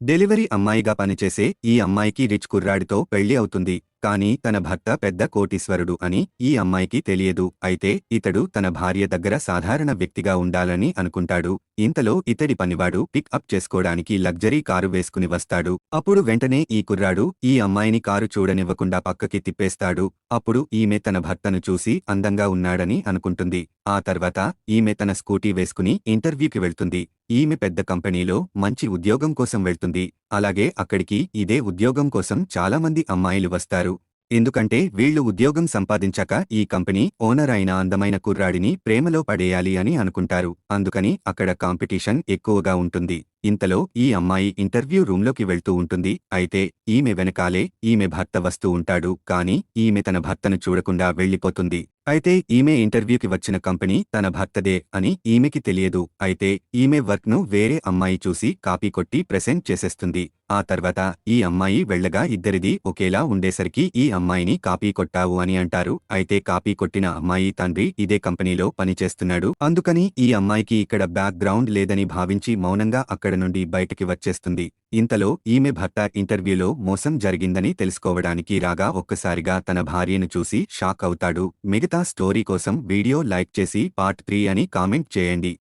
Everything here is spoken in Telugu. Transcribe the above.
డెలివరీ అమ్మాయిగా పనిచేసే ఈ అమ్మాయికి రిచ్ కుర్రాడితో పెళ్ళి అవుతుంది. కానీ తన భర్త పెద్ద కోటీశ్వరుడు అని ఈ అమ్మాయికి తెలియదు. అయితే ఇతడు తన భార్య దగ్గర సాధారణ వ్యక్తిగా ఉండాలని అనుకుంటాడు. ఇంతలో ఇతడి పనివాడు పిక్ అప్ చేసుకోడానికి లగ్జరీ కారు వేసుకుని వస్తాడు. అప్పుడు వెంటనే ఈ కుర్రాడు ఈ అమ్మాయిని కారు చూడనివ్వకుండా పక్కకి తిప్పేస్తాడు. అప్పుడు ఈమె తన భర్తను చూసి అందంగా ఉన్నాడని అనుకుంటుంది. ఆ తర్వాత ఈమె తన స్కూటీ వేసుకుని ఇంటర్వ్యూకి వెళ్తుంది. ఈమె పెద్ద కంపెనీలో మంచి ఉద్యోగం కోసం వెళ్తుంది. అలాగే అక్కడికి ఇదే ఉద్యోగం కోసం చాలామంది అమ్మాయిలు వస్తారు. ఎందుకంటే వీళ్ళు ఉద్యోగం సంపాదించాక ఈ కంపెనీ ఓనర్ అయిన అందమైన కుర్రాడిని ప్రేమలో పడేయాలి అని అనుకుంటారు. అందుకని అక్కడ కాంపిటీషన్ ఎక్కువగా ఉంటుంది. ఇంతలో ఈ అమ్మాయి ఇంటర్వ్యూ రూంలోకి వెళ్తూ ఉంటుంది. అయితే ఈమె వెనకాలే ఈమె భర్త వస్తూ ఉంటాడు. కాని ఈమె తన భర్తను చూడకుండా వెళ్ళిపోతుంది. అయితే ఈమె ఇంటర్వ్యూకి వచ్చిన కంపెనీ తన భర్తదే అని ఈమెకి తెలియదు. అయితే ఈమె వర్క్ను వేరే అమ్మాయి చూసి కాపీ కొట్టి ప్రెసెంట్ చేసేస్తుంది. ఆ తర్వాత ఈ అమ్మాయి వెళ్ళగా ఇద్దరిది ఒకేలా ఉండేసరికి ఈ అమ్మాయిని కాపీ కొట్టావు అని అంటారు. అయితే కాపీ కొట్టిన అమ్మాయి తండ్రి ఇదే కంపెనీలో పనిచేస్తున్నాడు. అందుకని ఈ అమ్మాయికి ఇక్కడ బ్యాక్ గ్రౌండ్ లేదని భావించి మౌనంగా అక్కడ నుండి బయటికి వచ్చేస్తుంది. ఇంతలో ఈమె భర్త ఇంటర్వ్యూలో మోసం జరిగిందని తెలుసుకోవడానికి రాగా ఒక్కసారిగా తన భార్యను చూసి షాక్ అవుతాడు. మిగతా స్టోరీ కోసం వీడియో లైక్ చేసి పార్ట్ త్రీ అని కామెంట్ చేయండి.